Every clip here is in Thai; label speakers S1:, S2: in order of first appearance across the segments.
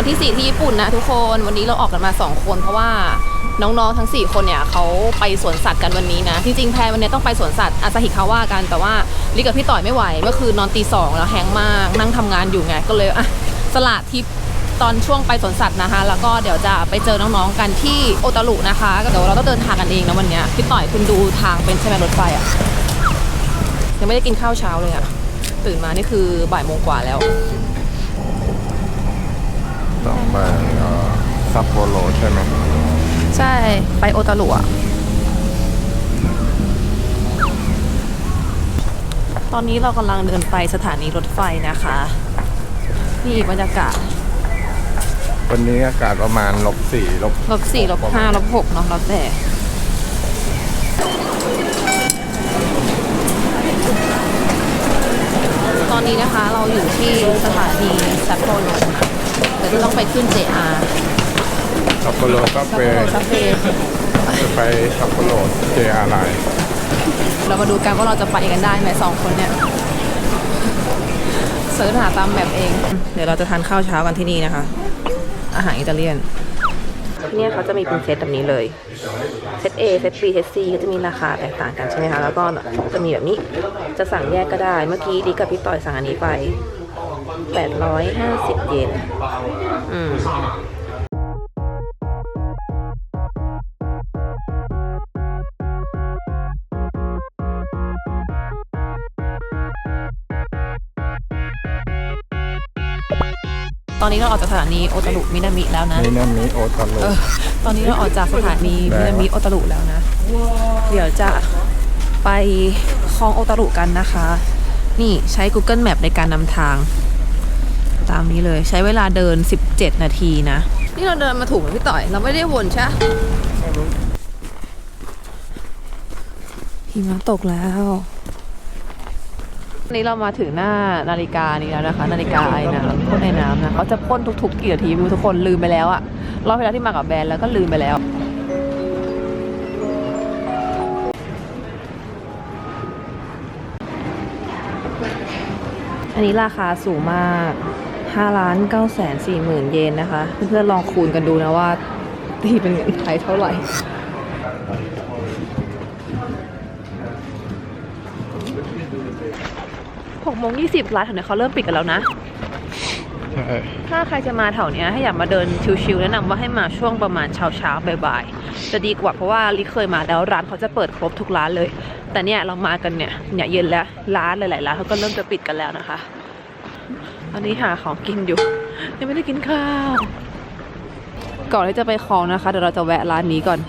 S1: วันที่ 4 ที่ญี่ปุ่นนะทุกคนวันนี้เราออกกันมา 2 คนเพราะว่าน้องๆทั้ง 4 คนเนี่ยเขาไปสวนสัตว์กันวันนี้นะจริงๆแพรวันนี้ต้องไปสวนสัตว์อาซาฮิคาว่ากันแต่ว่าลิกับพี่ต่อยไม่ไหวเมื่อคืนนอนตีสองแล้วแฮงมากนั่งทำงานอยู่ไงก็เลยอะสละทริปตอนช่วงไปสวนสัตว์นะคะ แล้วก็เดี๋ยวจะไปเจอน้องๆกันที่โอตารุนะคะเดี๋ยวเราต้องเดินทางกันเองนะวันนี้พี่ต่อยคุณดูทางเป็นใช่ไหมรถไฟอะยังไม่ได้กินข้าวเช้าเลยอะตื่นมานี่คือบ่ายโมงกว่าแล้ว
S2: ต้องไปเอ่อซัปโปโรใช่ไหม
S1: ใช่ไปโอตารุอะตอนนี้เรากำลังเดินไปสถานีรถไฟนะคะ นี่บรรยากาศ
S2: วันนี้อากาศประมาณลบสี่ลบ
S1: ลบสี่ลบห้าลบหกเนาะแล้วแต่ ตอนนี้นะคะเราอยู่ที่สถานีซัปโปโรนะ เดี๋ยวจะต้องไปขึ้น JR
S2: ซัปโปโรก็
S1: ซัป
S2: ไป
S1: โปโรซัปเป
S2: จะไปซัปโปโรเจอาร์ไลน์
S1: เรามาดูกันว่าเราจะไปกันได้ไหมสองคนเนี่ยเสิร์ชหาตามแบบเอง เดี๋ยวเราจะทานข้าวเช้ากันที่นี่นะคะ อาหารอิตาเลียนที่เนี่ยเขาจะมีเป็นเซตแบบนี้เลย เซต A เซต B เซต C ก็จะมีราคาแตกต่างกันใช่ไหมคะ แล้วก็จะมีแบบนี้ จะสั่งแยกก็ได้ เมื่อกี้ดิกับพี่ต่อยสั่งอันนี้ไป 850 เยนอืมตอนนี้เราออกจากสถานีโอตารุมินามิแล้วนะ
S2: นี่นั่นนี้โอตาโร
S1: เออตอนนี้เราออกจากสถานีมินามิโอตารุแล้วนะ เดี๋ยวจะไปคลองโอตารุกันนะคะ นี่ใช้ Google Map ในการนำทาง ตามนี้เลยใช้เวลาเดิน 17 นาทีนะ นี่เราเดินมาถูกไหมพี่ต่อย เราไม่ได้วนใช่ปะหิมะตกแล้วนี้เรามาถึงหน้านาฬิกานี้แล้วนะคะ นาฬิกาไอ้น้ำพ่นในน้ำนะเขาจะพ่นทุกๆกี่นาทีไม่รู้ทุกคนลืมไปแล้วอะรอบที่แล้วที่มากับแบรนด์แล้วก็ลืมไปแล้วอันนี้ราคาสูงมาก 5ล้าน9แสน4หมื่นเยนนะคะ เพื่อนๆลองคูณกันดูนะว่าตีเป็นเงินไทยเท่าไหร่หกโมงยี่สิบร้านแถวเนี้ยเขาเริ่มปิดกันแล้วนะ ถ้าใครจะมาแถวเนี้ยให้อยากมาเดินชิวๆแนะนำว่าให้มาช่วงประมาณเช้าๆบ่ายๆ จะดีกว่าเพราะว่าลิเคยมาแล้วร้านเขาจะเปิดครบทุกร้านเลย แต่เนี่ยเรามากันเนี่ยเนี่ยเย็นแล้วร้านหลายๆร้านเขาก็เริ่มจะปิดกันแล้วนะคะ ตอนนี้หาของกินอยู่ ยังไม่ได้กินข้าว ก่อนที่จะไปคลองนะคะเดี๋ยวเราจะแวะร้านนี้ก่อน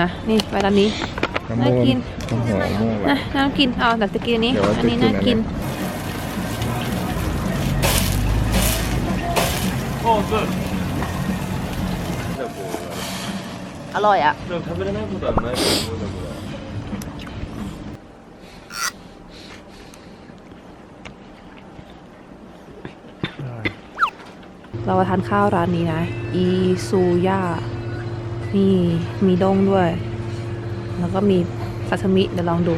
S1: นะนี่ไปร้านนี้
S2: น้ำ
S1: น่า
S2: มู
S1: กิน
S2: น้ำหัวม่วง
S1: นะน่ากินเอาแต่จะกินอันนี้
S2: เดี๋ยวเราจะ
S1: อันนี้
S2: กิน
S1: น่า
S2: อันนี้
S1: กิน อร่อยอ่ะ
S3: でも食べれないことはないと思うんだけど
S1: เรามาทานข้าวร้านนี้นะ อีซูย่านี่มีด้งด้วย แล้วก็มีซาชิมิเดี๋ยวลองดู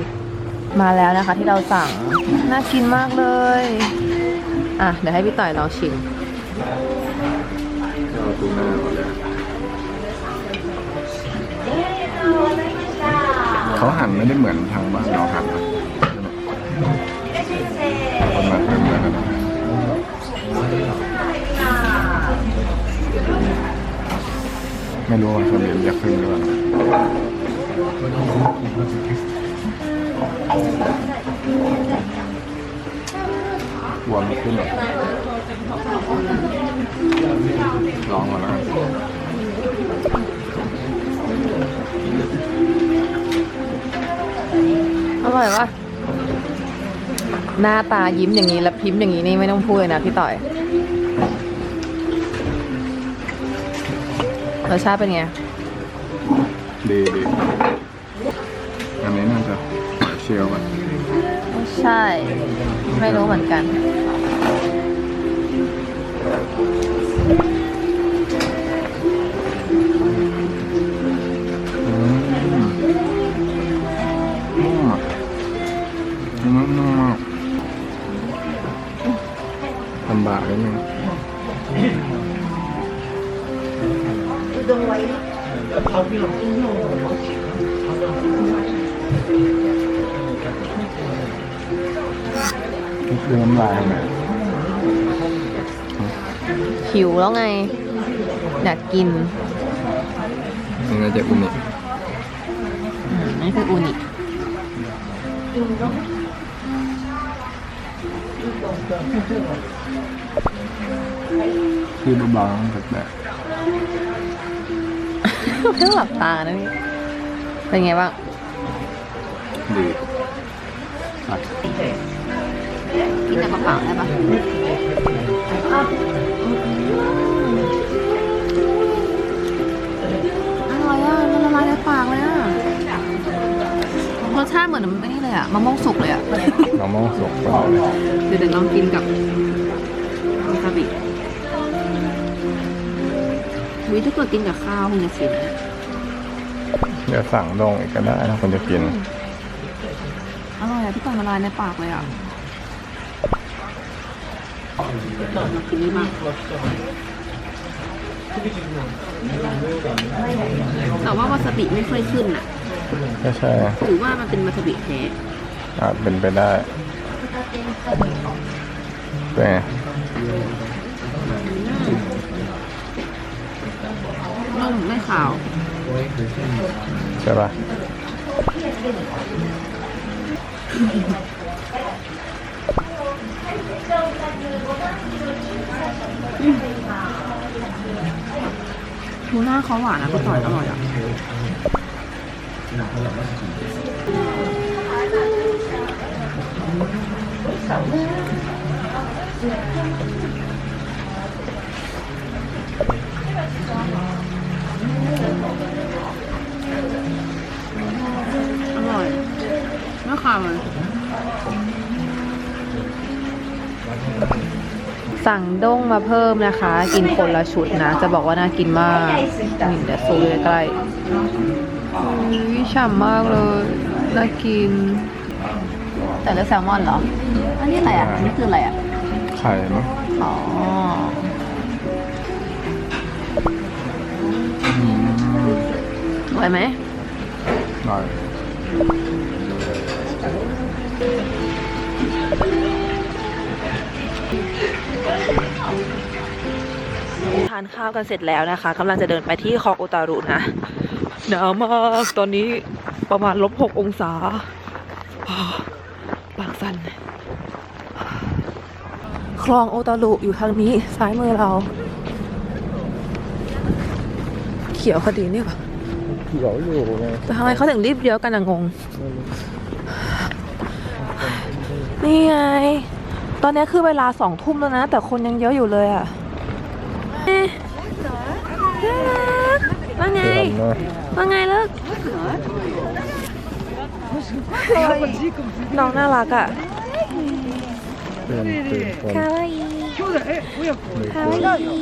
S1: มาแล้วนะคะที่เราสั่ง น่ากินมากเลย อะ เดี๋ยวให้พี่ต่อยลองชิม
S2: เอาตูน่าก่อนเลยเขาหั่นไม่ได้เหมือนทางบ้านเราหั่นนะคนมาเต็มเลยน ไม่รู้ว่าเขาเรียนจะขึ้นหรือเปล่าวัวมันขึ้นหรอลองก่อนนะ
S1: อร่อยปะหน้าตายิ้มอย่างนี้ แล้วพิมพ์อย่างนี้นี่ไม่ต้องพูดเลยนะพี่ต่อย รสชาติเป็นไง
S2: ดีดีอันนี้น่าจะหอยเชลล์ป่ะ
S1: ใช่ ไม่รู้เหมือนกัน ไง อยากกิน
S2: นี่น่าจะอุนิ
S1: อืมนี่คืออูนิ
S2: คือเบาๆแปลก
S1: เพิ่งหลับตานะนี่เป็นไงบ้าง
S2: ๆดีตัด
S1: กินแต่เปล่าๆได้ปะ อร่อยอะมันละลายในปากเลยอะรสชาติเหมือนมันเป็นนี่เลยอะมะม่วงสุกเลยอะ
S2: เรามองสุกไปเลย
S1: เดี๋ยวเดี๋ยวลองกินกับวาซาบิวิถ้าเกิดกินกับข้าวคงจะฟินนะ
S2: เดี๋ยวสั่งดองอีกก็ได้ถ้าคนจะกิน
S1: อร่อยอะพี่ต่อยละลายในปากเลยอะกินนี่มาก แต่ว่าวาซาบิไม่ค่อยขึ้นอะ
S2: ไม่ใช่
S1: หรือว่ามันเป็นวาซาบิแท้
S2: อาจเป็นไปได้เป็นไง
S1: นุ่มไม่ขาว
S2: ใช่ปะ
S1: ทูน่าเขาหวานนะพี่ต่อยอร่อยอะอร่อยไม่ขาวเลย สั่งด้งมาเพิ่มนะคะ กินคนละชุดนะ จะบอกว่าน่ากินมากนี่เดี๋ยวซูมใกล้ๆอุ้ยฉ่ำมากเลย น่ากิน แต่เลือกแซลมอนเหรอ อันนี้อะไรอะ อันนี้คืออะไรอะ
S2: ไข่มั้ง
S1: อ๋อ
S2: อืม
S1: สวยไหม
S2: หน่
S1: ทานข้าวกันเสร็จแล้วนะคะกำลังจะเดินไปที่คลองโอตารุนะหนาวมากตอนนี้ประมาณลบหกองศาอ้าวปากสั่นคลองโอตารุอยู่ทางนี้ซ้ายมือเรา เขียวคดีนี่ปะ
S2: เขียวอยู่ไง
S1: แต่ทำไมเขาถึงรีบเลี้ยวกันอะงง นี่ไง ตอนนี้คือเวลาสองทุ่มแล้วนะ แต่คนยังเยอะอยู่เลยอะเอ๊ะน่ารัก ว่าไง
S2: เตือนนะ
S1: ว่าไงลูกน้องน่ารักอะ
S2: เตือนตื่นคน
S1: คาวาอีคาวาอี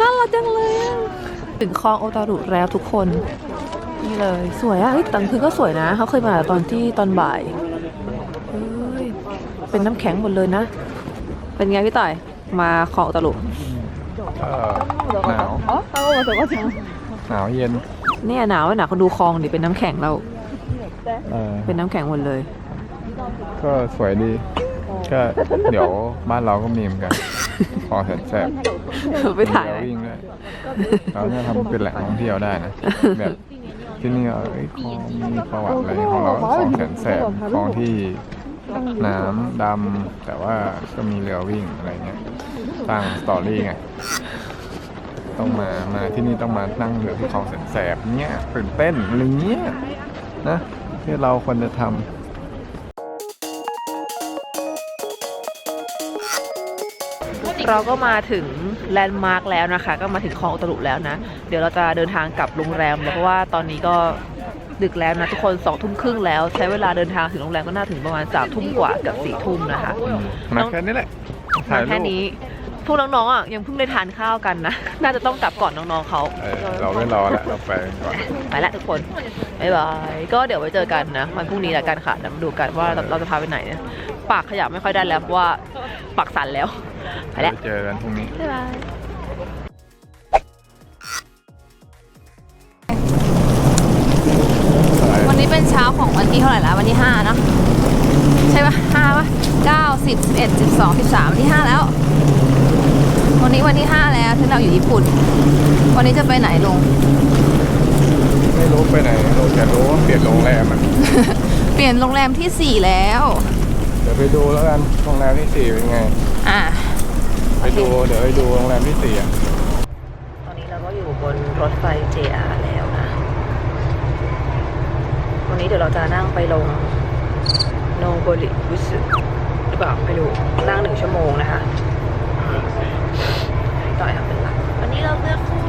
S1: น่ารักจังเลยอะถึงคลองโอตารุแล้วทุกคน นี่เลย สวยอะเฮ้ยตังคือก็สวยนะ เขาเคยมาตอนที่ตอนบ่ายเฮ้ยเป็นน้ำแข็งหมดเลยนะ เป็นไงพี่ต่อย มาคลองโอตารุ
S2: เออหนาวหนาวเย็น
S1: เนี่ยหนาวหนาวคนดูคลองดิเป็นน้ำแข็งเรา
S2: เออ
S1: เป็นน้ำแข็งหมดเลย
S2: ก็สวยดี ก็เดี๋ยวบ้านเราก็มีเหมือนกันคลองแสนแสบ
S1: ไปถ่ายไหม
S2: เรือวิ่งด้วยเราเนี่ยทำเป็นแหล่งท่องเที่ยวได้นะแบบที่นี่เอ้ยคลองมีประวัติอะไรของเราก็คลองแสนแสบคลองที่ น้ำดำแต่ว่าก็มีเรือวิ่งอะไรเงี้ยสร้างสตอรี่ไงต้องมามาที่นี่ต้องมานั่งเรือที่คลองแสนแสบเนี้ยตื่นเต้นอะไรเงี้ยนะที่เราควรจะทำ
S1: เราก็มาถึงแลนด์มาร์กแล้วนะคะ ก็มาถึงคลองอุตรุแล้วนะ เดี๋ยวเราจะเดินทางกลับโรงแรม แล้วเพราะว่าตอนนี้ก็ ดึกแล้วนะทุกคนสองทุ่มครึ่งแล้ว ใช้เวลาเดินทางถึงโรงแรมก็น่าถึงประมาณสามทุ่มกว่ากับสี่ทุ่มนะคะ
S2: มา
S1: น้อง
S2: แค่นี้แหละ
S1: มา
S2: ถ่ายรู
S1: แค่
S2: ป
S1: นี้พวกน้องๆอะยังเพิ่งได้ทานข้าวกันนะ น่าจะต้องกลับก่อนน้องๆเขา
S2: เออเราไม่รอแล้วเราไปก่อน
S1: ไปละทุกคนบ๊ายบายก็เดี๋ยวไว้เจอกันนะวันพรุ่งนี้แล้วกันค่ะเดี๋ยวมาดูกันว่าเราเราจะพาไปไหนเนี่ยปากขยับไม่ค่อยได้แล้วเพราะว่าปักสันแล้วไปแล้ว
S2: เจอกันพรุ่งนี้
S1: บ๊ายบาย นนี้เป็นเช้าของวันที่เท่าไหร่ละวันที่ห้าเนอะใช่ปะห้าปะเก้าสิบสิบเอ็ดสิบสองสิบสามวันที่ห้าแล้ว วันนี้วันที่ห้าแล้วที่เราอยู่ญี่ปุ่น วันนี้จะไปไหนลง
S2: ไม่รู้ไปไหนเราจะรู้ว่าเปลี่ยนโรงแรมมัน
S1: เปลี่ยนโรงแรมที่สี่แล้ว
S2: เดี๋ยวไปดูแล้วกันโรงแรมที่สี่เป็นไง
S1: อะ
S2: ไปดูเดี๋ยวไปดูโรงแรมที่สี่อะ
S1: ตอนนี้เราก็อยู่บนรถไฟ JR แล้วนะ วันนี้เดี๋ยวเราจะนั่งไปลงโนโบริบุสึหรือเปล่าไม่รู้นั่งหนึ่งชั่วโมงนะคะต่อยทำเป็นหลัก วันนี้เราเลือกคู่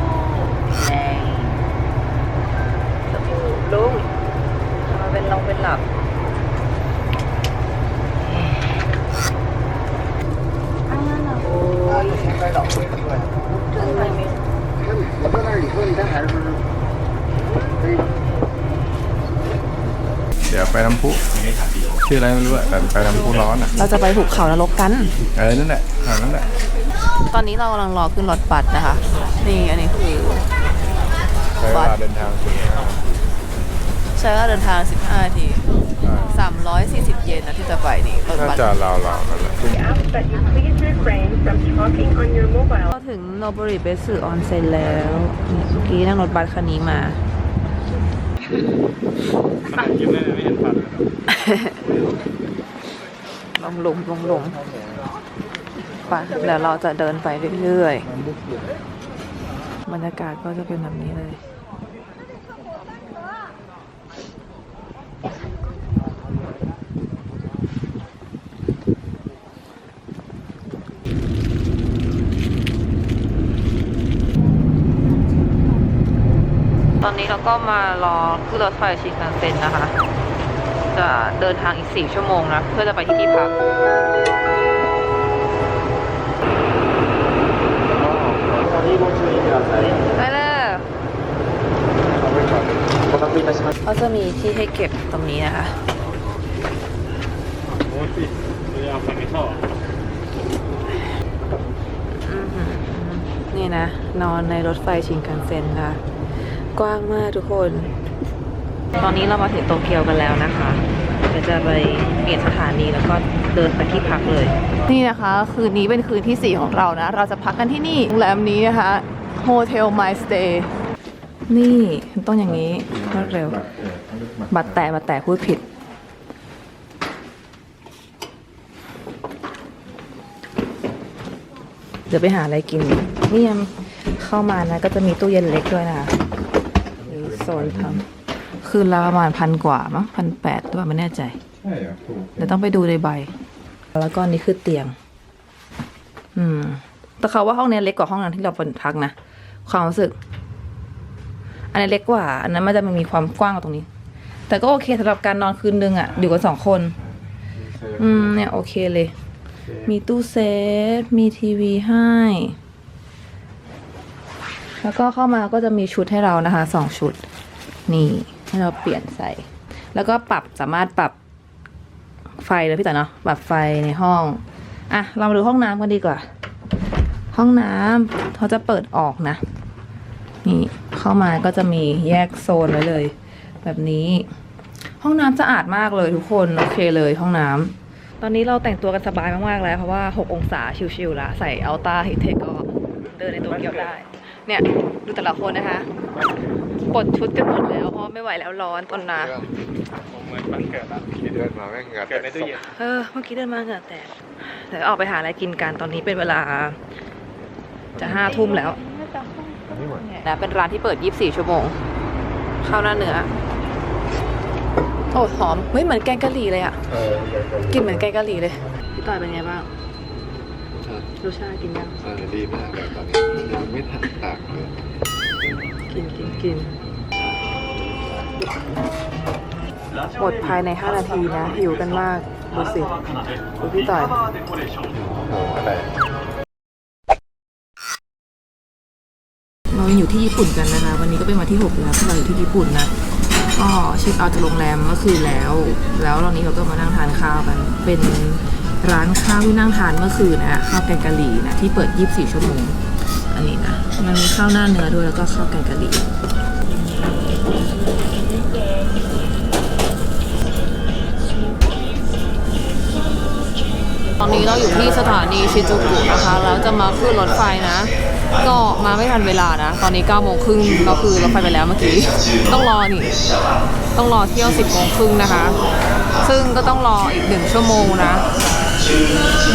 S1: เย้เลือกคู่ลุงมาเป็นลงเป็นหลับ โอ้ยถึงไหนไม่
S4: 我在那儿以后，你看还是
S2: เดี๋ยว ไปน้ำพุชื่ออะไรไม่รู้อะแต่ไปน้ำพุร้อนอะ
S1: เราจะไปหุบเขานรกกัน
S2: เออ นั่นแหละแถวนั้นแหละ
S1: ตอนนี้เรากำลังรอขึ้นรถบัสนะคะ นี่อันนี้คือ
S2: ใช้เวลาเดินทางถึง
S1: ใช้เวลาเดินทาง 15นาที340 เยนนะที่จะไปนี่รถ
S2: น่า
S1: บัส
S2: จะราวๆนั่นแหละ
S5: We ask that you please refrain from talking on your mobile
S1: ก็ถึงโนบริเบสึออนเซ็นแล้วนี่เมื่อกี้นั่งรถบัสคันนี้มา ลงหลุมลงหลุมไปเดี๋ยวเราจะเดินไปเรื่อยๆบรรยากาศก็จะเป็นแบบนี้เลย นี้เราก็มารอขึ้นรถไฟชินคันเซ็นนะคะ จะเดินทางอีก 4 ชั่วโมงนะ เพื่อจะไปที่ที่พักไปเลยเขาจะมีที่ให้เก็บตรงนี้นะคะนี่นะ นอนในรถไฟชินคันเซ็นค่ะ กว้างมากทุกคน ตอนนี้เรามาถึงโตเกียวกันแล้วนะคะเดี๋ยวจะไปเปลี่ยนสถานีแล้วก็เดินไปที่พักเลย นี่นะคะ คืนนี้เป็นคืนที่ 4 ของเรานะ เราจะพักกันที่นี่โรงแรมนี้นะคะ Hotel My Stay นี่ต้องอย่างนี้รวดเร็ว บัตรแต่บัตรแต่พูดผิด เดี๋ยวไปหาอะไรกิน นี่ยังเข้ามานะก็จะมีตู้เย็นเล็กด้วยนะคะมี โซนทำคืนละประมาณพันกว่ามั้งพันแปดหรือเปล่าไม่แน่ใจ
S2: ใช่เหรอถูก
S1: เดี๋ยวต้องไปดูในใบ แล้วก็อันนี่คือเตียง อืม แต่เขาว่าห้องนี้เล็กกว่าห้องนั้นที่เราเป็นพักนะความรู้สึก อันนี้เล็กกว่า อันนั้นมันจะมีความกว้างกว่าตรงนี้ แต่ก็โอเคสำหรับการนอนคืนนึงอะ่ะอยู่กันสองคน อืม เนี่ยโอเคเลย มีตู้เซฟ มีทีวีให้ แล้วก็เข้ามาก็จะมีชุดให้เรานะคะสองชุด นี่ให้เราเปลี่ยนใส่ แล้วก็ปรับสามารถปรับไฟเลยพี่ต่อเนาะปรับไฟในห้องอะเรามาดูห้องน้ำกันดีกว่า ห้องน้ำเขาจะเปิดออกนะ นี่เข้ามาก็จะมีแยกโซนไว้เลย แบบนี้ ห้องน้ำสะอาดมากเลยทุกคนโอเคเลยห้องน้ำตอนนี้เราแต่งตัวกันสบายมากๆแล้วเพราะว่า 6 องศาชิวๆละใส่อัลต้าฮิเทคก็เดินในตัวเกียวได้ เนี่ยดูแต่ละคนนะคะ ปลดชุดกันหมดแล้วเพราะไม่ไหวแล้วร้อนตอนนา
S2: เหมือนมันเกิดแล้วขี่เดินมาแม่งเกิดในตู้เย็น
S1: เออเมื่อกี้เดินมาเหงื่อแตกเดี๋ยวออกไปหาอะไรกินกันตอนนี้เป็นเวลา จะห้าทุ่มแล้วนะเป็นร้านที่เปิด 24 ชั่วโมง ข้าวหน้าเนื้อ โอ้หอมเฮ้ยเหมือนแกงกะหรี่เลยอะ
S2: เออ
S1: กินเหมือนแกงกะหรี่เลยพี่ต่อยเป็นไงบ้างรสชาติกินยัง
S2: เออดีมากเลยตอนนี้ยังไม่ทันตากเลย
S1: กินกินกินหมดภายใน 5 นาทีนะ หิวกันมาก ดูสิดูพี่ต่อย
S2: โอ้โหอะไร
S1: เรายังอยู่ที่ญี่ปุ่นกันนะคะ วันนี้ก็เป็นวันที่ 6 แล้วที่เราอยู่ที่ญี่ปุ่นนะก็เช็คเอาท์จากโรงแรมเมื่อคืนแล้ว แล้วตอนนี้เราก็มานั่งทานข้าวกัน เป็นร้านข้าวที่นั่งทานเมื่อคืนนะข้าวแกงกะหรี่นะที่เปิด 24 ชั่วโมงอั นนี้นะ มันมีข้าวหน้าเนื้อด้วยแล้วก็ข้าวแกงกะหรี่ตอนนี้เราอยู่ที่สถานีชิจูกุนะคะ แล้วจะมาขึ้นรถไฟนะ ก็มาไม่ทันเวลานะ ตอนนี้9โมงครึ่งเราคือรถไฟไปแล้วเมื่อกี้ ต้องรอนี่ ต้องรอเที่ยว 10โมงครึ่งนะคะ ซึ่งก็ต้องรออีกหนึ่งชั่วโมงนะ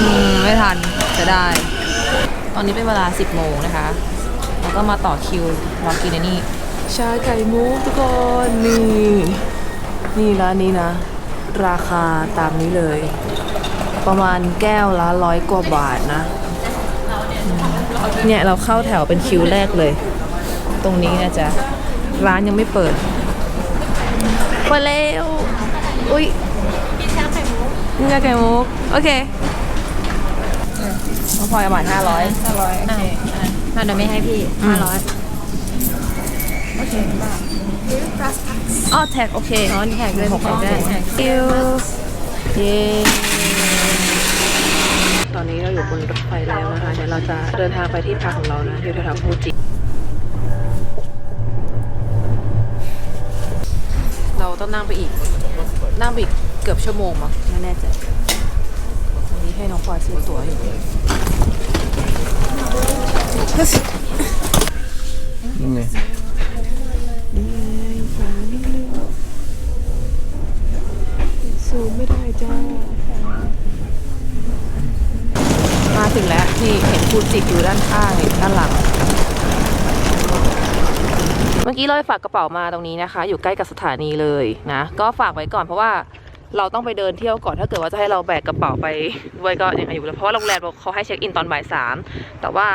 S1: มไม่ทันจะได้ อนนี้เป็นเวลา 10 โมงนะคะ แล้วก็มาต่อคิวรอกินในนี่ ชาไก่มุกทุกคนนี่ นี่ร้านนี้นะ ราคาตามนี้เลย ประมาณแก้วละร้อยกว่าบาทนะอืมเนี่ยเราเข้าแถวเป็นคิวแรกเลย ตรงนี้นะจ๊ะ ร้านยังไม่เปิดมาเร็วอุ้ยกินชาไข่มุกกินชาไข่มุก โอเค น้องพลอยประมาณห้าร้อยห้าร้อยโอเค
S6: น่าจะไม่ให้พี่ห้าร้อย
S1: อ๋อแท็กโอเค
S6: ร้อนแท็กเลยผมได้
S1: คิวเย้ตอนนี้เราอยู่บนรถไฟแล้วนะคะ เดี๋ยวเราจะเดินทางไปที่พักของเรานะอยู่แถวๆฟูจิเราต้องนั่งไปอีก นั่งไปอีกเกือบชั่วโมงมั้งไม่แน่ใจวันนี้ให้น้องพลอยซื้อตั๋วอยู่
S2: นี่ไง
S1: ซูมไม่ได้จ้า มาถึงแล้ว นี่เห็นฟูจิอยู่ด้านข้างด้านหลัง เมื่อกี้เราไปฝากกระเป๋ามาตรงนี้นะคะ อยู่ใกล้กับสถานีเลยนะ ก็ฝากไว้ก่อนเพราะว่า เราต้องไปเดินเที่ยวก่อนถ้าเกิดว่าจะให้เราแบกกระเป๋าไปด้วยก็ยังไงอยู่แล้วเพราะว่าโรงแรมเขาให้เช็คอินตอนบ่ายสามแต่ว่า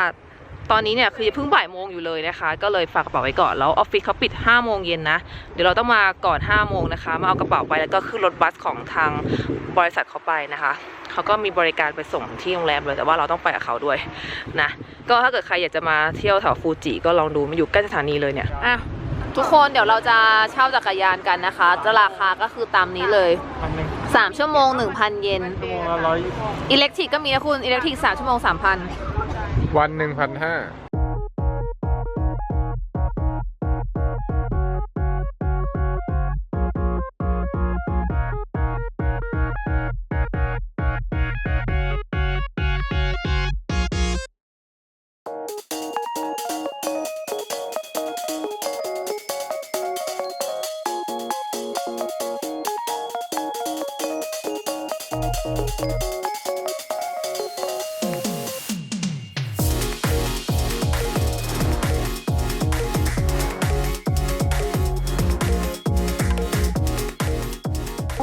S1: ตอนนี้เนี่ยคือยังเพิ่งบ่ายโมงอยู่เลยนะคะ ก็เลยฝากกระเป๋าไว้ก่อนแล้วออฟฟิศเขาปิด5้าโมงเย็นนะเดี๋ยวเราต้องมาก่อน5้าโมงนะคะ มาเอากระเป๋าไปแล้วก็ขึ้นรถบัสของทางบริษัทเขาไปนะคะเขาก็มีบริการไปส่งที่โรงแรมเลยแต่ว่าเราต้องไปกับเขาด้วยนะก็ถ้าเกิดใครอยากจะมาเที่ยวแถวฟูจิก็ลองดูมันอยู่ใกล้สถานีเลยเนี่ยอะ ทุกคนเดี๋ยวเราจะเช่าจักรยานกันนะคะจะราคาก็คือตามนี้เลย3ชั่วโมง 1,000 เยน
S2: ชั่วโมงละร้อย
S1: อิเล็กทริกก็มีนะคุณอิเล็กทริก3ชั่วโมง 3,000
S2: วันหนึ่งพันห้า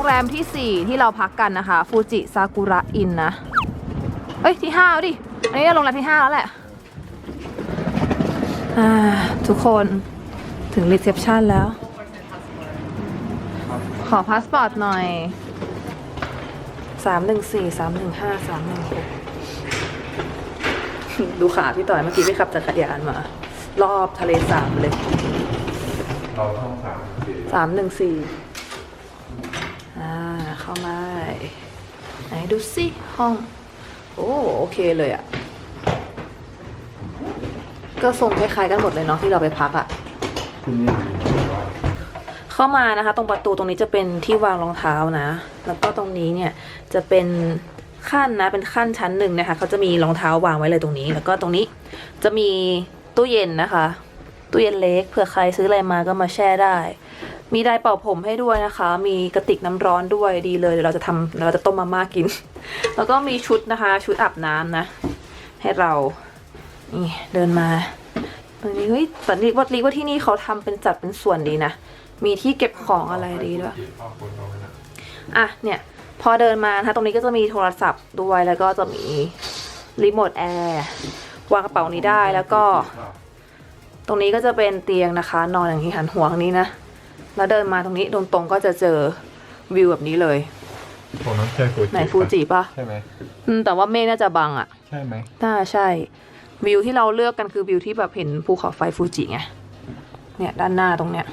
S1: แรมที่ 4 ที่เราพักกันนะคะ ฟูจิซากุระอินนะเฮ้ย ที่5ดิ อันนี้โรงแรมที่ 5 แล้วแหละ ทุกคนถึงรีเซพชันแล้ว ขอพาสปอร์ตหน่อย 314 315 316 ดูขาพี่ต่อยเมื่อกี้ไปขับจักรยานมา รอบทะเลสาบเลย
S2: สาม
S1: หนึ่งสี่ ดูสิห้อง โอ้โอเคเลยอะ่ะ ก็ทรงคล้ายๆกันหมดเลยเนาะที่เราไปพักอะ่ะเข้ามานะคะ ตรงประตูตรงนี้จะเป็นที่วางรองเท้านะ แล้วก็ตรงนี้เนี่ยจะเป็นขั้นนะเป็นขั้นชั้นหนึ่งนะคะเขาจะมีรองเท้าวางไว้เลยตรงนี้ แล้วก็ตรงนี้จะมีตู้เย็นนะคะ ตู้เย็นเล็กเผื่อใครซื้ออะไรมาก็มาแช่ได้ มีไดร์เป่าผมให้ด้วยนะคะ มีกระติกน้ำร้อนด้วยดีเลยเดี๋ยวเราจะทำเดี๋ยวเราจะต้มมาม่ากิน แล้วก็มีชุดนะคะ ชุดอาบน้ำนะ ให้เรานี่เดินมาตรงนี้เฮ้ยแต่รีว่ารีว่าที่นี่เขาทำเป็นจัดเป็นส่วนดีนะ มีที่เก็บของอะไรดีด้วยอะเนี่ย พอเดินมานะคะตรงนี้ก็จะมีโทรศัพท์ด้วยแล้วก็จะมีรีโมทแอร์วางกระเป๋านี้ได้แล้วก็ ตรงนี้ก็จะเป็นเตียงนะคะ นอนอย่างที่หันหัวงนี้นะ แล้วเดินมาตรงนี้ตรงๆก็จะเจอวิวแบบนี้เลย
S2: ผมน้องใช่ฟูจิ
S1: ไหนฟูจิปะ
S2: ใช่ไหม
S1: อืมแต่ว่าเมฆน่าจะบังอะ
S2: ใช่ไหม
S1: น่าใช่ วิวที่เราเลือกกันคือวิวที่แบบเห็นภูเขาไฟฟูจิไงเนี่ยด้านหน้าตรงเนี้ย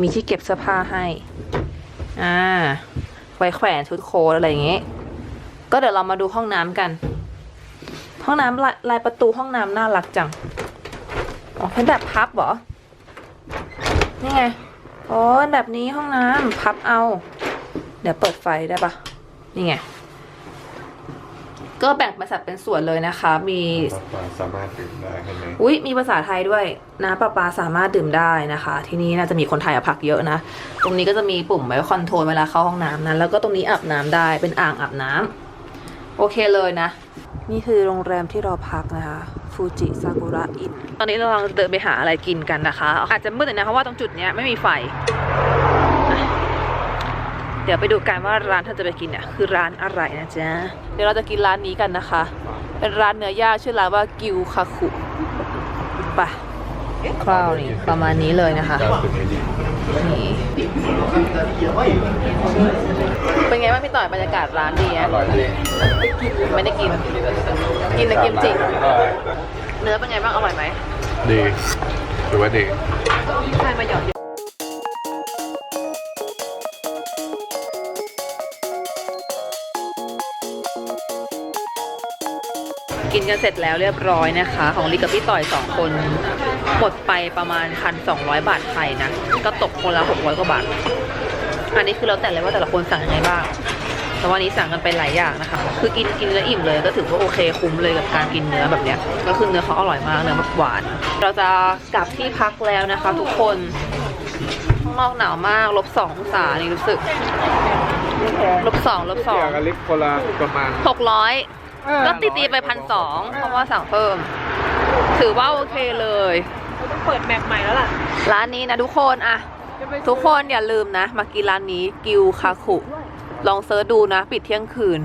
S1: มีที่เก็บเสื้อผ้าให้ อ่า ไว้แขวนชุดโค้ทอะไรอย่างเงี้ยก็เดี๋ยวเรามาดูห้องน้ำกัน ห้องน้ำลายลายประตูห้องน้ำน่ารักจัง อ๋อเป็นแบบพับเหรอ นี่ไง อ๋อแบบนี้ห้องน้ำพับเอา เดี๋ยวเปิดไฟได้ปะนี่ไง ก็แบ่งเป็นสัดเป็นส่วนเลยนะคะ มี
S2: สามารถดื่มได้ใช่ไหม
S1: อุ้ยมีภาษาไทยด้วยนะปลาปลาสามารถดื่มได้นะคะ ที่นี่น่าจะมีคนไทยอะพักเยอะนะ ตรงนี้ก็จะมีปุ่มไว้คอนโทรลเวลาเข้าห้องน้ำนะแล้วก็ตรงนี้อาบน้ำได้เป็นอ่างอาบน้ำโอเคเลยนะ นี่คือโรงแรมที่เราพักนะคะ ฟูจิซากุระอินตอนนี้เรากำลังเดินไปหาอะไรกินกันนะคะ อาจจะมืดหน่อยนะเพราะว่าตรงจุดเนี้ยไม่มีไฟ เดี๋ยวไปดูกันว่าร้านที่เราจะไปกินเนี่ยคือร้านอะไรนะจ๊ะ เดี๋ยวเราจะกินร้านนี้กันนะคะ เป็นร้านเนื้อย่างชื่อร้านว่ากิวคาคุไป คราวนี้ประมาณนี้เลยนะคะนี่เป็นไงบ้างพี่ต่อยบรรยากาศร้านดีอะ
S2: อร่อยดี
S1: ไม่ได้กิน กินแต่กิมจิเนื้อเป็นไงบ้างอร่อยไหม
S2: ดีถือว่าดี
S1: ใช่มาหยอดเยอะกินกันเสร็จแล้วเรียบร้อยนะคะ ของลิกับพี่ต่อยสองคน หมดไปประมาณพันสองร้อยบาทไทยนะ ก็ตกคนละหกร้อยกว่าบาท อันนี้คือแล้วแต่เลยว่าแต่ละคนสั่งยังไงบ้าง แต่วันนี้สั่งกันไปหลายอย่างนะคะ คือกินกินแล้วอิ่มเลยก็ถือว่าโอเคคุ้มเลยกับการกินเนื้อแบบเนี้ย ก็คือเนื้อเขาอร่อยมากเนื้อแบบหวาน เราจะกลับที่พักแล้วนะคะ ทุกคนข้างนอกหนาวมากลบสององศานี่รู้สึกลบสองลบสอง
S2: เกี่ยวกับลิฟต์คนละประมาณ
S1: หกร้อยก็ตีตีๆไปพันสองเพราะว่าสั่งเพิ่ม ถือว่าโอเคเลย
S6: เปิดแมปใหม่แล้วล่ะ
S1: ร้านนี้นะทุกคนอะทุกคนอย่าลืมนะ มากินร้านนี้กิวคาคุ ลองเซิร์ชดูนะ ปิดเที่ยงคืน